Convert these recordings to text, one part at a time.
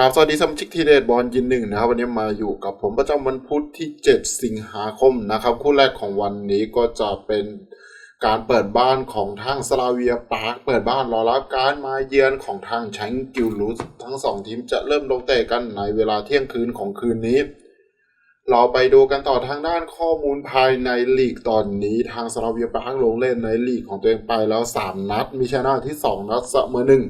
กราบสวัสดีสมาชิกทีเดตบอลยินหนึ่งนะครับ วันนี้มาอยู่กับผมประจำวันพุธที่ 7 สิงหาคมนะครับ คู่แรกของวันนี้ก็จะเป็นการเปิดบ้านของทางสลาเวียปาร์คเปิดบ้านรอรับการมาเยือนของทางแชงกิลลูสทั้งสองทีมจะเริ่มลงเตะกันในเวลาเที่ยงคืนของคืนนี้ เราไปดูกันต่อทางด้านข้อมูลภายในลีกตอนนี้ ทางสลาเวียปาร์คลงเล่นในลีกของตัวเองไปแล้ว 3 นัด มีชนะที่ 2 นัดเสมอหนึ่ง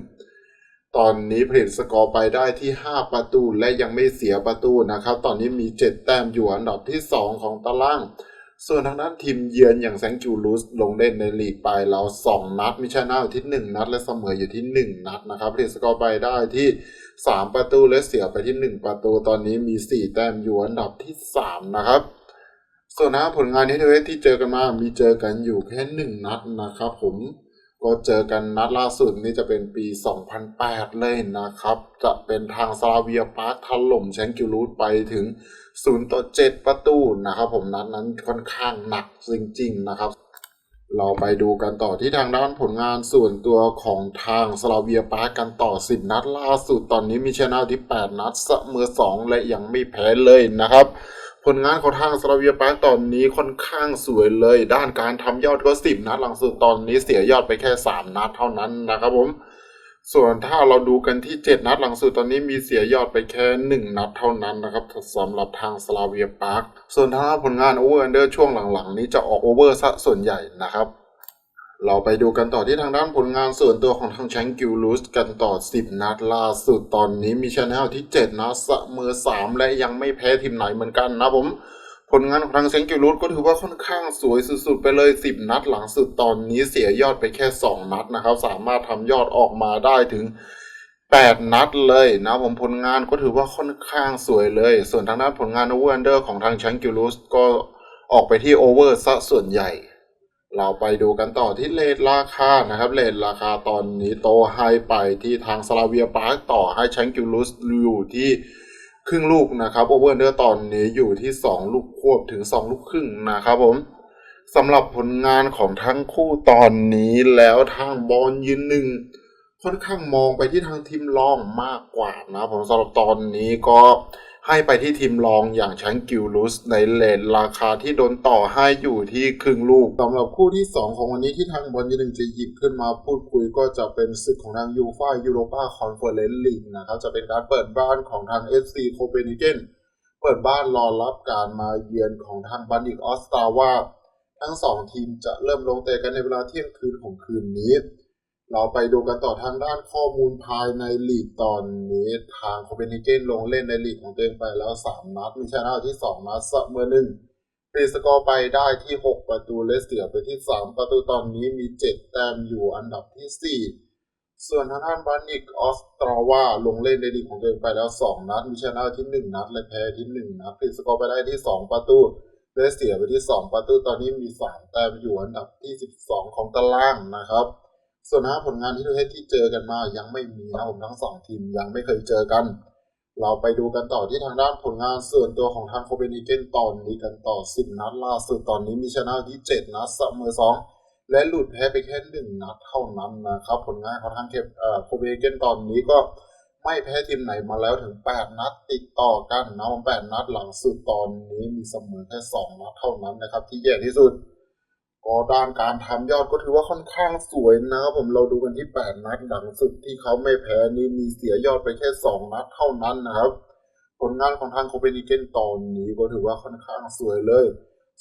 ตอนนี้ผลิตสกอร์ไปได้ที่ 5 ประตูและยังไม่เสียประตูนะครับ ตอนนี้มี 7 แต้มอยู่อันดับที่ 2 ของตาราง ส่วนทางด้านทีมเยือนอย่างแซงจูลูสลงเล่นในลีกไปแล้ว 2 นัด มีชนะอยู่ที่ 1 นัด และเสมออยู่ที่ 1 นัดนะครับผลิตสกอร์ไปได้ที่ 3 ประตูและเสียไปที่ 1 ประตู ตอนนี้มี 4 แต้มอยู่อันดับที่ 3 นะครับส่วนนะผลงานที่เทเวสที่เจอกันมามีเจอกันอยู่แค่1นัดนะครับผม ก็เจอกันนัดล่าสุดนี่จะเป็นปี 2008 เลยนะครับ จะเป็นทางซาลาเวียปาร์คถล่มแชงกิลูดไปถึง 0 ต่อ 7 ประตูนะครับผมนัดนั้นค่อนข้างหนักจริงๆนะครับ เราไปดูกันต่อที่ทางด้านผลงานส่วนตัวของทางสลาเวียปาร์คกันต่อ 10 นัดล่าสุดตอนนี้มีชนะที่ 8 นัดเสมอ 2 และยังไม่แพ้เลยนะครับ ผลงานของทางสลาเวียปาร์ตอนนี้ค่อนข้างสวยเลย ด้านการทำยอดก็ 10 นัดหลังสุดตอนนี้เสียยอดไปแค่ 3 นัดเท่านั้นนะครับผม ส่วนถ้าเราดูกันที่ 7 นัดหลังสุดตอนนี้มีเสียยอดไปแค่ 1 นัดเท่านั้นนะครับสำหรับทางสลาเวียปาร์คส่วนถ้าผลงานโอเวอร์เดอร์ช่วงหลังๆ นี้จะออกโอเวอร์ซะส่วนใหญ่นะครับ เราไปดูกันต่อที่ทางด้านผลงานส่วนตัวของทางแชงกิลลูสกันต่อ 10 นัดล่าสุดตอนนี้มีชนะที่ 7นัดเสมอ 3 และยังไม่แพ้ทีมไหนเหมือนกันนะผม ผลงานของทางแชงกิลลูสก็ถือว่าค่อนข้างสวยสุดๆ ไปเลย 10 นัดหลังสุดตอนนี้เสียยอดไปแค่ 2 นัดนะครับ สามารถทำยอดออกมาได้ถึง 8 นัดเลยนะผมผลงานก็ถือว่าค่อนข้างสวยเลย ส่วนทางด้านผลงานโอเวอร์อันเดอร์ของทางแชงกิลลูสก็ออกไปที่โอเวอร์ซะส่วนใหญ่ เราไปดูกันต่อที่เลทราคานะครับเลทราคาตอนนี้โตให้ไปที่ทางสลาเวียปาร์คต่อให้แชงกิลลูสอยู่ที่ครึ่งลูกนะครับโอเวอร์เนอร์ตอนนี้อยู่ที่ 2 ลูกควบถึง 2 ลูกครึ่งนะครับผมสำหรับผลงานของทั้งคู่ตอนนี้แล้วทางบอลยืนหนึ่งค่อนข้างมองไปที่ทางทีมรองมากกว่านะผมสำหรับตอนนี้ก็ ให้ไปที่ทีมรองอย่างแชงกิลลูสในเลทราคาที่โดนต่อให้อยู่ที่ครึ่งลูกสำหรับคู่ที่ 2 ของวันนี้ที่ทางบอลยืนหนึ่งจะหยิบขึ้นมาพูดคุยก็จะเป็นศึกของทางยูฟ่ายูโรปาคอนเฟอเรนซ์ลีกนะครับจะเป็นการเปิดบ้านของทาง FC โคเปนเฮเกนเปิดบ้านรอรับการมาเยือนของทางบันดิกออสตาว่า ทั้งสองทีมจะเริ่มลงเตะกันในเวลาเที่ยงคืนของคืนนี้ เราไปดูกันต่อทางด้านข้อมูลภายในลีกตอนนี้ทางโคเปนเฮเกนลงเล่นในลีกของตัวเองไปแล้ว 3 นัด มีชนะที่ 2 นัดเสมอหนึ่งปีสกอร์ไปได้ที่ 6 ประตูและเสียไปที่ 3 ประตูตอนนี้มี 7 แต้มอยู่อันดับที่ 4 ส่วนทางด้านบานิกออสตราวาลงเล่นในลีกของตัวเองไปแล้ว 2 นัด มีชนะที่ 1 นัด และแพ้ที่ 1 นัดปีสกอร์ไปได้ที่ 2 ประตูและเสียไปที่ 2 ประตูตอนนี้มี 3 แต้มอยู่อันดับที่ 12 ของตารางนะครับ ส่วนห้าผลงานที่ประเทศที่เจอกันมายังไม่มีนะผมทั้งสองทีมยังไม่เคยเจอกัน เราไปดูกันต่อที่ทางด้านผลงานส่วนตัวของทางโคเปนเฮเกนตอนนี้กันต่อ 10 นัดล่าสุดตอนนี้มีชนะที่ 7 นัดเสมอ 2 และหลุดแพ้ไปแค่1นัดเท่านั้นนะครับผลงานของทางเคปเอ่อโคเปนเฮเกนตอนนี้ก็ไม่แพ้ทีมไหนมาแล้วถึง 8 นัดติดต่อกันนะผม8นัดหลังสุดตอนนี้มีเสมอแค่2นัดเท่านั้นนะครับที่แย่ที่สุด ก็ด้านการทำยอดก็ถือว่าค่อนข้างสวยนะครับผมเราดูกันที่ 8 นัดหลังสุดที่เขาไม่แพ้นี่มีเสียยอดไปแค่ 2 นัดเท่านั้นนะครับ ผลงานของทางโคเปนเฮเกนตอนนี้ก็ถือว่าค่อนข้างสวยเลย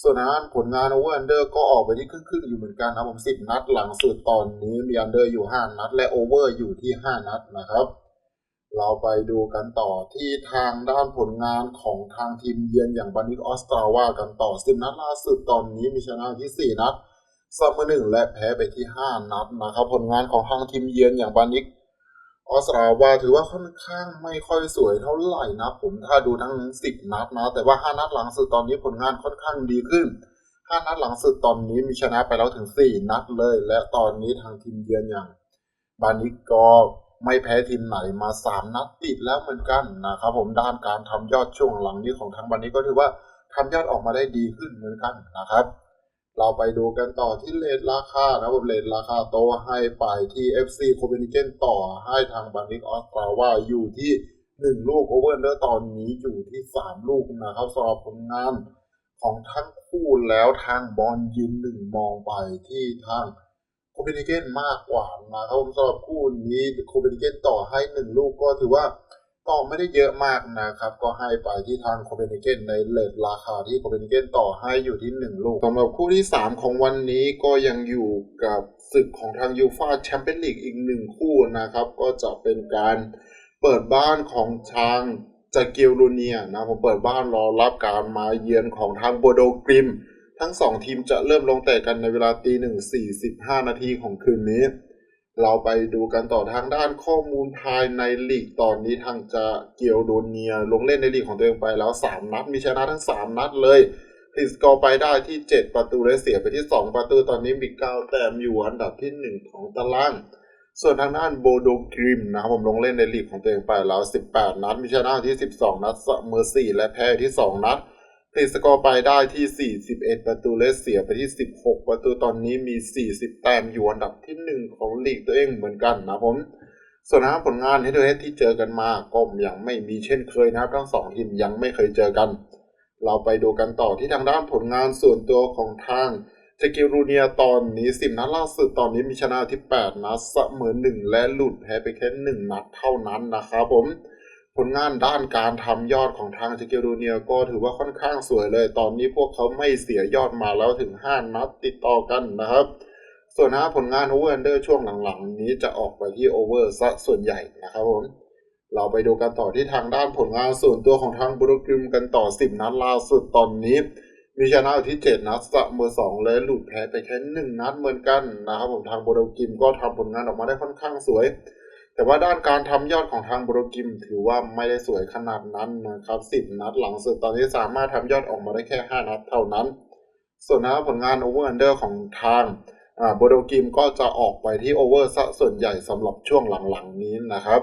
ส่วนทางานผลงานโอเวอร์อันเดอร์ก็ออกไปที่ครึ่งๆอยู่เหมือนกันนะผม 10 นัดหลังสุดตอนนี้มีอันเดอร์อยู่ 5 นัด และโอเวอร์อยู่ที่ 5 นัดนะครับ เราไปดูกันต่อที่ทางด้านผลงานของทางทีมเยือนอย่างบานิกออสตราวากันต่อ10นัดล่าสุดตอนนี้มีชนะที่ 4 นัดเสมอหนึ่งและแพ้ไปที่ 5 นัดนะครับ ผลงานของทางทีมเยือนอย่างบานิกออสตราวาถือว่าค่อนข้างไม่ค่อยสวยเท่าไหร่นะผมถ้าดูทั้ง 10 นัดนะ แต่ว่า 5 นัดหลังสุดตอนนี้ผลงานค่อนข้างดีขึ้น 5 นัดหลังสุดตอนนี้มีชนะไปแล้วถึง 4 นัดเลย และตอนนี้ทางทีมเยือนอย่างบานิกก็ ไม่แพ้ทีมไหนมา 3 นัดติดแล้วเหมือนกันนะครับผมด้านการทำยอดช่วงหลังนี้ของทางบานิกก็ถือว่าทำยอดออกมาได้ดีขึ้นเหมือนกันนะครับ เราไปดูกันต่อที่เลทราคานะผมเลทราคาโตให้ไปที่ FC โคเปนเฮเกนต่อให้ทางบันนิกออสตราว่าอยู่ที่หนึ่งลูกโอเวอร์เดอร์ตอนนี้อยู่ที่สามลูกนะครับสำหรับผลงานของทั้งคู่แล้วทางบอลยืนหนึ่งมองไปที่ทาง โคเปนเฮเกนมากกว่านะครับผมสำหรับคู่นี้โคเปนเฮเกนต่อให้หนึ่งลูกก็ถือว่าต่อไม่ได้เยอะมากนะครับ ก็ให้ไปที่ทางโคเปนเฮเกนในเลทราคาที่โคเปนเฮเกนต่อให้อยู่ที่ 1 ลูกสำหรับคู่ที่ 3 ของวันนี้ก็ยังอยู่กับศึกของทางยูฟาแชมเปี้ยนลีกอีกหนึ่งคู่นะครับ ก็จะเป็นการเปิดบ้านของทางจากเกลโรเนียนะผมเปิดบ้านรอรับการมาเยือนของทางโบโดกริม ทั้งสองทีมจะเริ่มลงเตะกันในเวลาตีหนึ่งสี่สิบห้านาทีของคืนนี้ เราไปดูกันต่อทางด้านข้อมูลภายในลีกตอนนี้ทางจะเกียวโดเนียลงเล่นในลีกของตัวเองไปแล้ว3นัดมีชนะทั้ง3นัดเลยติดสกอร์ไปได้ที่7ประตูและเสียไปที่2ประตูตอนนี้มี9แต้มอยู่อันดับที่1ของตารางส่วนทางด้านโบโดกริมนะครับผมลงเล่นในลีกของตัวเองไปแล้ว 18 นัด มีชนะที่ 12 นัดเสมอ4และแพ้ที่ 2 นัด ตีสกอร์ไปได้ที่ 41 ประตูและเสียไปที่ 16 ประตูตอนนี้มี 40 แต้มอยู่อันดับที่ 1 ของลีกตัวเองเหมือนกันนะผมส่วนทางผลงานเฮดเฮดที่เจอกันมาก็ยังไม่มีเช่นเคยนะครับทั้งสองทีมยังไม่เคยเจอกัน เราไปดูกันต่อที่ทางด้านผลงานส่วนตัวของทางเจกิรูเนียตอนนี้ 10 นัดล่าสุดตอนนี้มีชนะที่ 8 นัดเสมอ1และหลุดแพ้ไปแค่ 1 นัดเท่านั้นนะครับผม ผลงานด้านการทำยอดของทางเจเกโรเนียก็ถือว่าค่อนข้างสวยเลย ตอนนี้พวกเขาไม่เสียยอดมาแล้วถึง 5 นัดติดต่อกันนะครับ ส่วนหน้าผลงานโอเวอร์เดอร์ช่วงหลังๆ นี้จะออกไปที่โอเวอร์ซะส่วนใหญ่นะครับผมเราไปดูกันต่อที่ทางด้านผลงานส่วนตัวของทางบรูกริมกันต่อ 10 นัดล่าสุดตอนนี้ มีชนะอยู่ที่ 7 นัดเสมอ2และหลุดแพ้ไปแค่ 1 นัดเหมือนกันนะครับผมทางบรูกริมก็ทำผลงานออกมาได้ค่อนข้างสวย แต่ว่าด้านการทำยอดของทางบรกิม ถือว่าไม่ได้สวยขนาดนั้นนะครับ10นัดหลังสุดตอนนี้สามารถทำยอดออกมาได้แค่5นัดเท่านั้น ส่วนนะผลงานโอเวอร์อันเดอร์ของทางบรูกิมก็จะออกไปที่โอเวอร์ซะส่วนใหญ่สำหรับช่วงหลังๆนี้นะครับ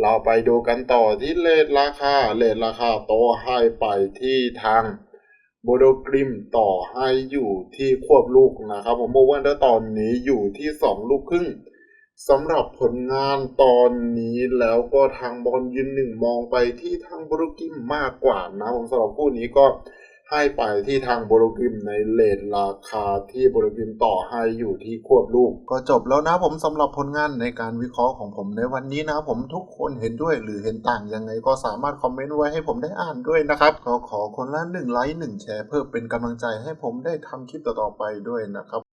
เราไปดูกันต่อที่เลทราคาเลทราคาโตให้ไปที่ทางโบโดกริมต่อให้อยู่ที่ควบลูกนะครับผมโอเวอร์อันเดอร์ตอนนี้อยู่ที่ 2 ลูกครึ่ง สำหรับผลงานตอนนี้แล้วก็ทางบอลยืนหนึ่งมองไปที่ทางบรูกิมมากกว่านะผมสำหรับคู่นี้ก็ให้ไปที่ทางบรูกิมในเลทราคาที่บรูกิมต่อให้อยู่ที่ควบลูก ก็จบแล้วนะผมสำหรับผลงานในการวิเคราะห์ของผมในวันนี้นะผมทุกคนเห็นด้วยหรือเห็นต่างยังไงก็สามารถคอมเมนต์ไว้ให้ผมได้อ่านด้วยนะครับก็ขอคนละหนึ่งไลค์หนึ่งแชร์เพื่อเป็นกำลังใจให้ผมได้ทำคลิปต่อๆไปด้วยนะครับ